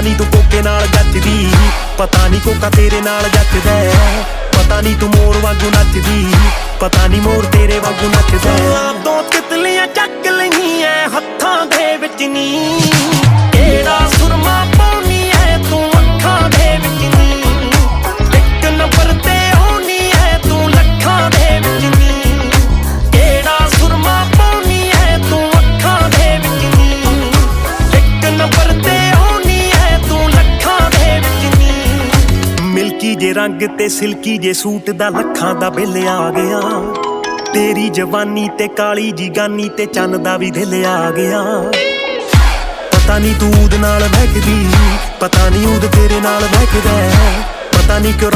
ਪਤਾ ਨਹੀਂ ਤੂੰ ਕੋਕੇ ਨਾਲ ਜੱਜਦੀ ਪਤਾ ਨਹੀਂ ਕੋਕਾ ਤੇਰੇ ਨਾਲ ਜੱਜਦਾ ਪਤਾ ਨਹੀਂ ਤੂੰ ਮੋਰ ਵਾਂਗੂ ਨੱਚਦੀ। ਪਤਾ ਨਹੀਂ ਮੋਰ ਤੇਰੇ ਵਾਂਗੂ ਨੱਚਦਾ ਦੋ ਤਿਤਲੀਆਂ ਚੱਕ ਲਈਆਂ, ਹੱਥਾਂ ਦੇ ਵਿੱਚ ਨੀ। ਜੇ ਰੰਗ ਤੇ ਸਿਲਕੀ ਜੇ ਸੂਟ ਦਾ ਲੱਖਾਂ ਦਾ ਬਿੱਲ ਆ ਗਿਆ। ਤੇਰੀ ਜਵਾਨੀ ਤੇ ਕਾਲੀ ਜੀ ਗਾਨੀ ਤੇ ਚੰਨ ਦਾ ਵੀ ਦਿਲ ਆ ਗਿਆ। ਪਤਾ ਨਹੀਂ ਤੂੰ ਉਹਦੇ ਨਾਲ ਬਹਿਕਦੀ ਪਤਾ ਨਹੀਂ ਉਹਦੇ ਤੇਰੇ ਨਾਲ ਬਹਿਕਦਾ ਪਤਾ ਨਹੀਂ ਕਿਉਂ